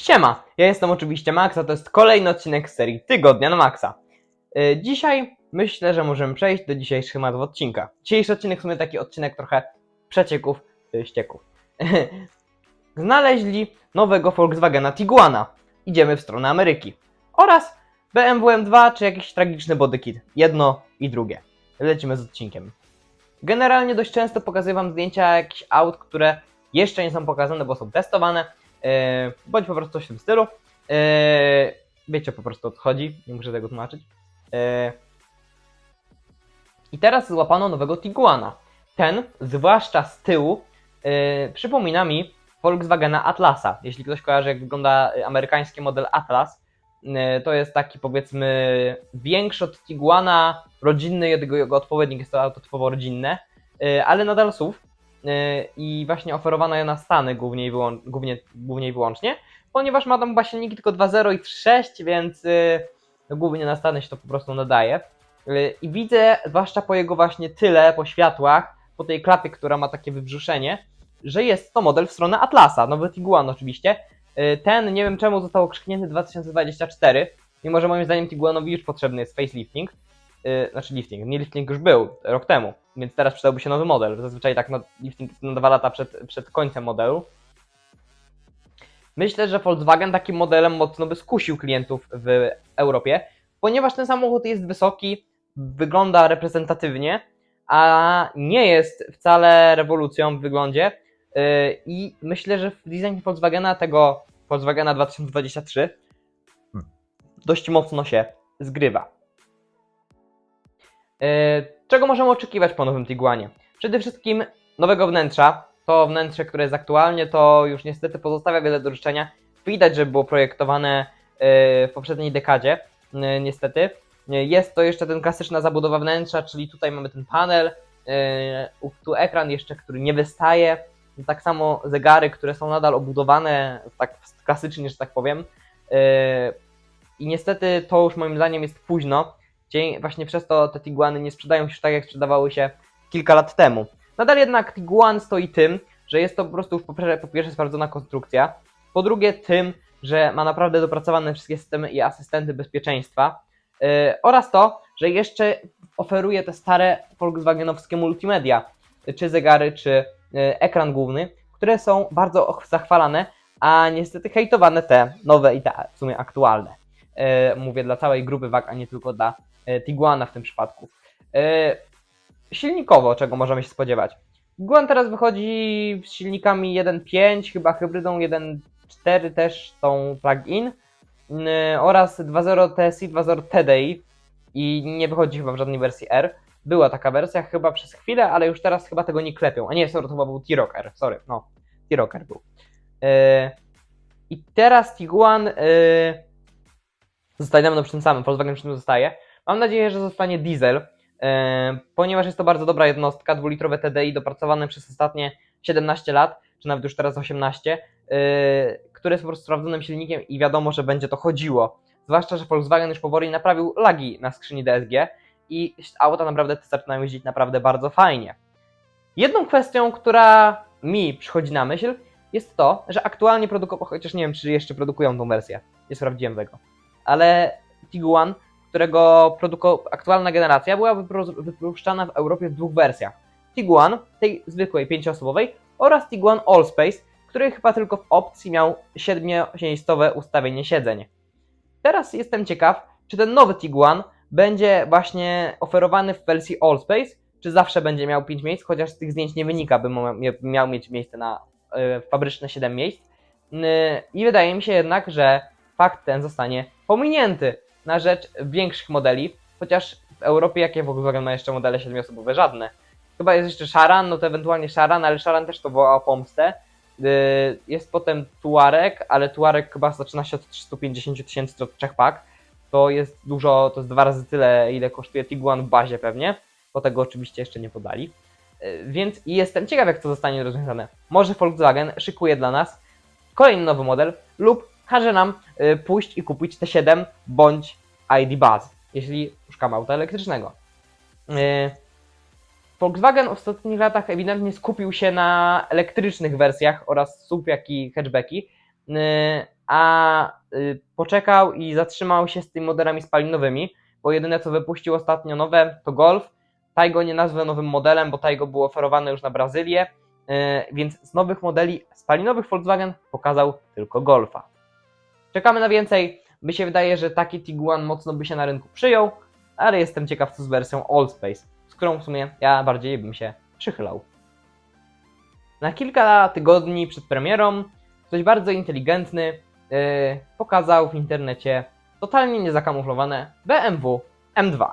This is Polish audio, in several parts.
Siema, ja jestem oczywiście Max, a to jest kolejny odcinek z serii Tygodnia na Maxa. Yy, Dzisiaj myślę, że możemy przejść do dzisiejszych tematów odcinka. Dzisiejszy odcinek w sumie taki odcinek trochę przecieków, yy, ścieków. Znaleźli nowego Volkswagena Tiguana. Idziemy w stronę Ameryki. Oraz BMW M2 czy jakiś tragiczny bodykit. Jedno i drugie. Lecimy z odcinkiem. Generalnie dość często pokazuję wam zdjęcia jakichś aut, które jeszcze nie są pokazane, bo są testowane bądź po prostu coś w tym stylu. Yy, wiecie po prostu o co chodzi, nie muszę tego tłumaczyć. Yy. I teraz złapano nowego Tiguana. Ten, zwłaszcza z tyłu, przypomina mi Volkswagena Atlasa. Jeśli ktoś kojarzy, jak wygląda amerykański model Atlas, to jest taki powiedzmy większy od Tiguana, rodzinny, jego, jego odpowiednik jest to auto rodzinne, ale nadal SUV i właśnie oferowana je na Stany głównie i, głównie, głównie i wyłącznie, ponieważ ma tam chyba silniki tylko 2.0 i 3.6, więc yy, no głównie na Stany się to po prostu nadaje. Yy, I widzę, zwłaszcza po jego właśnie tyle, po światłach, po tej klapie, która ma takie wybrzuszenie, że jest to model w stronę Atlasa, nowy Tiguan oczywiście. Ten, nie wiem czemu, został okrzyknięty 2024, mimo że moim zdaniem Tiguanowi już potrzebny jest facelifting. Znaczy lifting, nie lifting już był rok temu, więc teraz przydałby się nowy model. Zazwyczaj tak jest na dwa lata przed, przed końcem modelu. Myślę, że Volkswagen takim modelem mocno by skusił klientów w Europie, ponieważ ten samochód jest wysoki, wygląda reprezentatywnie, a nie jest wcale rewolucją w wyglądzie. Yy, I myślę, że w designie Volkswagena, tego Volkswagena 2023, dość mocno się zgrywa. Yy, Czego możemy oczekiwać po nowym Tiguanie? Przede wszystkim nowego wnętrza. To wnętrze, które jest aktualnie, to już niestety pozostawia wiele do życzenia. Widać, że było projektowane yy, w poprzedniej dekadzie, yy, niestety. Jest to jeszcze ten klasyczna zabudowa wnętrza, czyli tutaj mamy ten panel, tu ekran jeszcze, który nie wystaje. Tak samo zegary, które są nadal obudowane tak klasycznie, że tak powiem. I niestety to już moim zdaniem jest późno. Dzie- Właśnie przez to te Tiguany nie sprzedają się tak, jak sprzedawały się kilka lat temu. Nadal jednak Tiguan stoi tym, że jest to po prostu już po pierwsze, sprawdzona konstrukcja, po drugie tym, że ma naprawdę dopracowane wszystkie systemy i asystenty bezpieczeństwa yy, oraz to, że jeszcze oferuje te stare Volkswagenowskie multimedia, czy zegary, czy yy, ekran główny, które są bardzo zachwalane, a niestety hejtowane te nowe i te w sumie aktualne. Yy, mówię dla całej grupy wag, a nie tylko dla Tiguana w tym przypadku. Yy, silnikowo, czego możemy się spodziewać? Tiguan teraz wychodzi z silnikami 1.5, chyba hybrydą 1.4 też tą plug-in oraz 2.0 TSI, 2.0 TDI i nie wychodzi chyba w żadnej wersji R. Była taka wersja chyba przez chwilę, ale już teraz chyba tego nie klepią. A nie, sorry, to chyba był T-Rock R, sorry, no, T-Rock R był. Yy, I teraz Tiguan zostaje na przy tym samym, Volkswagen przy tym zostaje. Mam nadzieję, że zostanie diesel, e, ponieważ jest to bardzo dobra jednostka, dwulitrowe TDI dopracowane przez ostatnie 17 lat, czy nawet już teraz 18, e, które jest po prostu sprawdzonym silnikiem i wiadomo, że będzie to chodziło. Zwłaszcza, że Volkswagen już powoli naprawił lagi na skrzyni DSG i auta naprawdę zaczynają jeździć naprawdę bardzo fajnie. Jedną kwestią, która mi przychodzi na myśl, jest to, że aktualnie produkują, chociaż nie wiem, czy jeszcze produkują tą wersję, nie sprawdziłem tego, ale Tiguan, którego aktualna generacja była wypuszczana w Europie w dwóch wersjach. Tiguan, tej zwykłej pięcioosobowej oraz Tiguan Allspace, który chyba tylko w opcji miał siedmiomiejscowe ustawienie siedzeń. Teraz jestem ciekaw, czy ten nowy Tiguan będzie właśnie oferowany w wersji Allspace, czy zawsze będzie miał 5 miejsc, chociaż z tych zdjęć nie wynika, by miał mieć miejsce na y, fabryczne 7 miejsc. I wydaje mi się jednak, że fakt ten zostanie pominięty na rzecz większych modeli, chociaż w Europie jakie Volkswagen ma jeszcze modele 7-osobowe? Żadne. Chyba jest jeszcze Sharan, no to ewentualnie Sharan, ale Sharan też to woła o pomstę. Yy, Jest potem Tuareg, ale Tuareg chyba zaczyna się od 350 tysięcy od trzech pak. To jest dużo, to jest dwa razy tyle, ile kosztuje Tiguan w bazie pewnie, bo tego oczywiście jeszcze nie podali. Yy, Więc jestem ciekaw, jak to zostanie rozwiązane. Może Volkswagen szykuje dla nas kolejny nowy model lub każe nam y, pójść i kupić T7 bądź ID Buzz, jeśli szukamy auta elektrycznego. Y, Volkswagen w ostatnich latach ewidentnie skupił się na elektrycznych wersjach oraz SUV, jak i hatchbacki, y, a poczekał i zatrzymał się z tymi modelami spalinowymi, bo jedyne co wypuścił ostatnio nowe to Golf. Taigo nie nazwę nowym modelem, bo Taigo było oferowane już na Brazylię, więc z nowych modeli spalinowych Volkswagen pokazał tylko Golfa. Czekamy na więcej. Mi się wydaje, że taki Tiguan mocno by się na rynku przyjął, ale jestem ciekaw co z wersją Allspace, z którą w sumie ja bardziej bym się przychylał. Na kilka tygodni przed premierą ktoś bardzo inteligentny yy, pokazał w internecie totalnie niezakamuflowane BMW M2.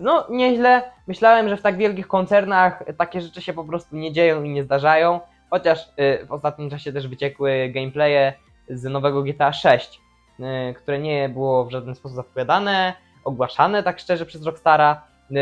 No, nieźle. Myślałem, że w tak wielkich koncernach takie rzeczy się po prostu nie dzieją i nie zdarzają. Chociaż yy, w ostatnim czasie też wyciekły gameplaye z nowego GTA 6, yy, które nie było w żaden sposób zapowiadane, ogłaszane tak szczerze przez Rockstara, yy,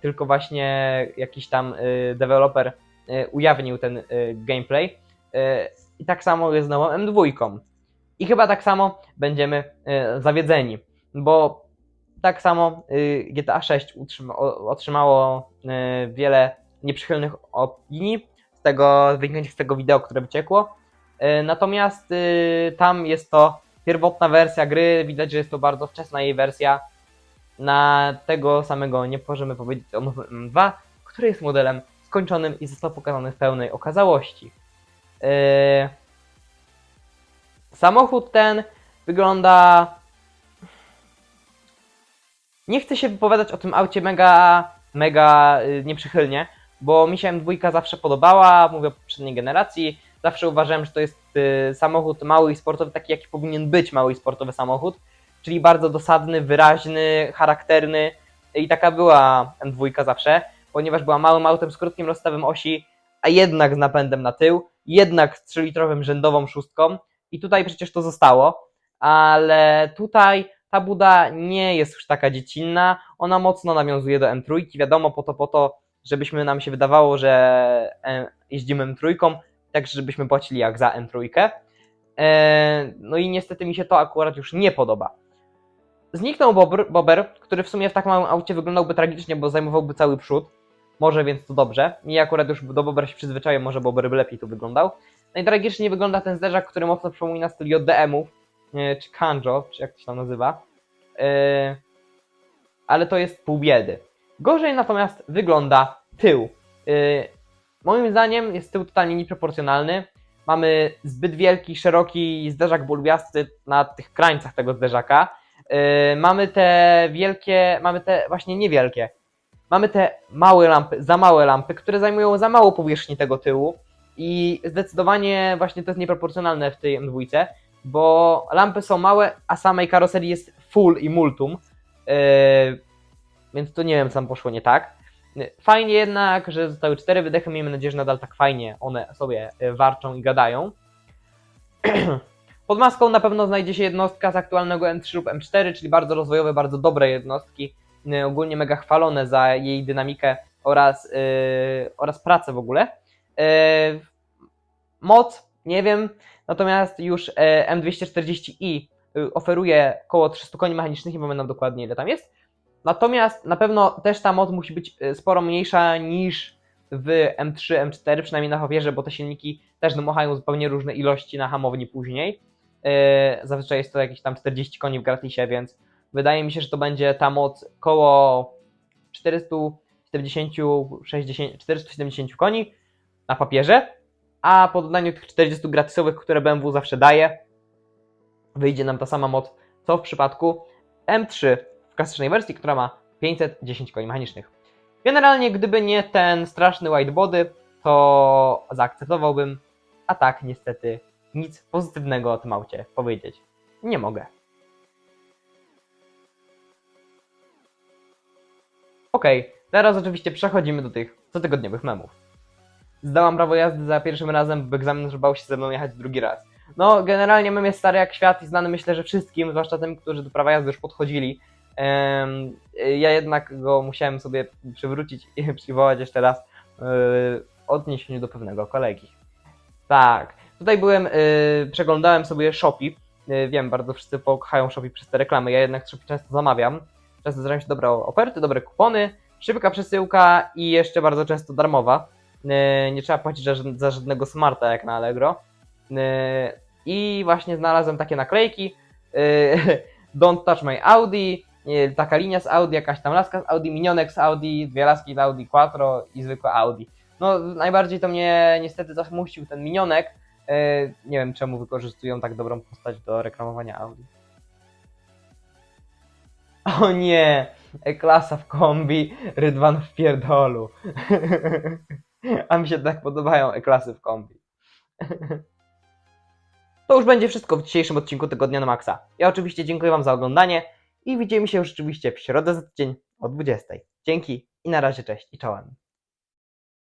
tylko właśnie jakiś tam yy, deweloper ujawnił ten gameplay. I tak samo jest z nową M2. I chyba tak samo będziemy zawiedzeni, bo tak samo y, GTA 6 utrzyma, o- otrzymało y, wiele nieprzychylnych opinii z tego, wynikających z tego wideo, które wyciekło. Y, Natomiast y, tam jest to pierwotna wersja gry, widać, że jest to bardzo wczesna jej wersja. Na tego samego nie możemy powiedzieć o nowym M2, który jest modelem skończonym i został pokazany w pełnej okazałości. Yy, Samochód ten wygląda nie chcę się wypowiadać o tym aucie mega, mega y, nieprzychylnie, bo mi się M2 zawsze podobała, mówię o poprzedniej generacji. Zawsze uważałem, że to jest y, samochód mały i sportowy, taki jaki powinien być mały i sportowy samochód, czyli bardzo dosadny, wyraźny, charakterny i taka była M2 zawsze, ponieważ była małym autem z krótkim rozstawem osi, a jednak z napędem na tył, jednak z 3-litrowym rzędową szóstką i tutaj przecież to zostało, ale tutaj ta buda nie jest już taka dziecinna, ona mocno nawiązuje do M3, wiadomo po to, po to, żebyśmy nam się wydawało, że e, jeździmy M3, tak żebyśmy płacili jak za M3. E, No i niestety mi się to akurat już nie podoba. Zniknął Bober, Bober, który w sumie w tak małym aucie wyglądałby tragicznie, bo zajmowałby cały przód. Może więc to dobrze. Mi akurat już do Bobera się przyzwyczaiłem, może Bober by lepiej tu wyglądał. Najtragiczniej wygląda ten zderzak, który mocno przypomina styl JDM-ów, e, czy Kanjo, czy jak to się tam nazywa. E, ale to jest pół biedy. Gorzej natomiast wygląda tył. Moim zdaniem jest tył totalnie nieproporcjonalny. Mamy zbyt wielki, szeroki zderzak bulwiasty na tych krańcach tego zderzaka. E, mamy te wielkie, mamy te właśnie niewielkie. Mamy te małe lampy, za małe lampy, które zajmują za mało powierzchni tego tyłu. I zdecydowanie właśnie to jest nieproporcjonalne w tej M2 bo lampy są małe, a samej karoserii jest full i multum, yy, więc to nie wiem, co tam poszło nie tak. Fajnie jednak, że zostały cztery wydechy, miejmy nadzieję, że nadal tak fajnie one sobie yy, warczą i gadają. Pod maską na pewno znajdzie się jednostka z aktualnego M3 lub M4, czyli bardzo rozwojowe, bardzo dobre jednostki, yy, ogólnie mega chwalone za jej dynamikę oraz, yy, oraz pracę w ogóle. Yy, moc, nie wiem, Natomiast już e, M240i y, oferuje około 300 koni mechanicznych, nie pamiętam dokładnie ile tam jest. Natomiast na pewno też ta moc musi być y, sporo mniejsza niż w M3, M4, przynajmniej na papierze, bo te silniki też dmuchają zupełnie różne ilości na hamowni później. E, Zazwyczaj jest to jakieś tam 40 koni w gratisie, więc wydaje mi się, że to będzie ta moc około 470, 60, 470 koni na papierze, a po dodaniu tych 40 gratisowych, które BMW zawsze daje, wyjdzie nam ta sama moc, co w przypadku M3 w klasycznej wersji, która ma 510 koni mechanicznych. Generalnie, gdyby nie ten straszny whitebody, to zaakceptowałbym, a tak niestety nic pozytywnego o tym aucie powiedzieć nie mogę. Okej, teraz oczywiście przechodzimy do tych cotygodniowych memów. Zdałam prawo jazdy za pierwszym razem, bo egzamin bał się ze mną jechać drugi raz. No, generalnie mem jest stary jak świat i znany myślę, że wszystkim, zwłaszcza tym, którzy do prawa jazdy już podchodzili. Ja jednak go musiałem sobie przywrócić i przywołać jeszcze raz yy, w odniesieniu do pewnego kolegi. Tak, tutaj byłem, yy, przeglądałem sobie Shopee. Yy, wiem, bardzo wszyscy pokochają Shopee przez te reklamy, ja jednak Shopee często zamawiam. Często zdarzają się dobre oferty, dobre kupony, szybka przesyłka i jeszcze bardzo często darmowa. Nie trzeba płacić za, ża- za żadnego smarta jak na Allegro. I właśnie znalazłem takie naklejki. Don't touch my Audi, taka linia z Audi, jakaś tam laska z Audi, minionek z Audi, dwie laski z Audi Quattro i zwykłe Audi. No najbardziej to mnie niestety zasmucił ten minionek. Yy, nie wiem czemu wykorzystują tak dobrą postać do reklamowania Audi. O nie! E-klasa w kombi, Rydwan w pierdolu. A mi się tak podobają E-klasy w kombi. To już będzie wszystko w dzisiejszym odcinku Tygodnia na Maxa. Ja oczywiście dziękuję Wam za oglądanie i widzimy się już rzeczywiście w środę za tydzień o 20. Dzięki i na razie cześć i czołem.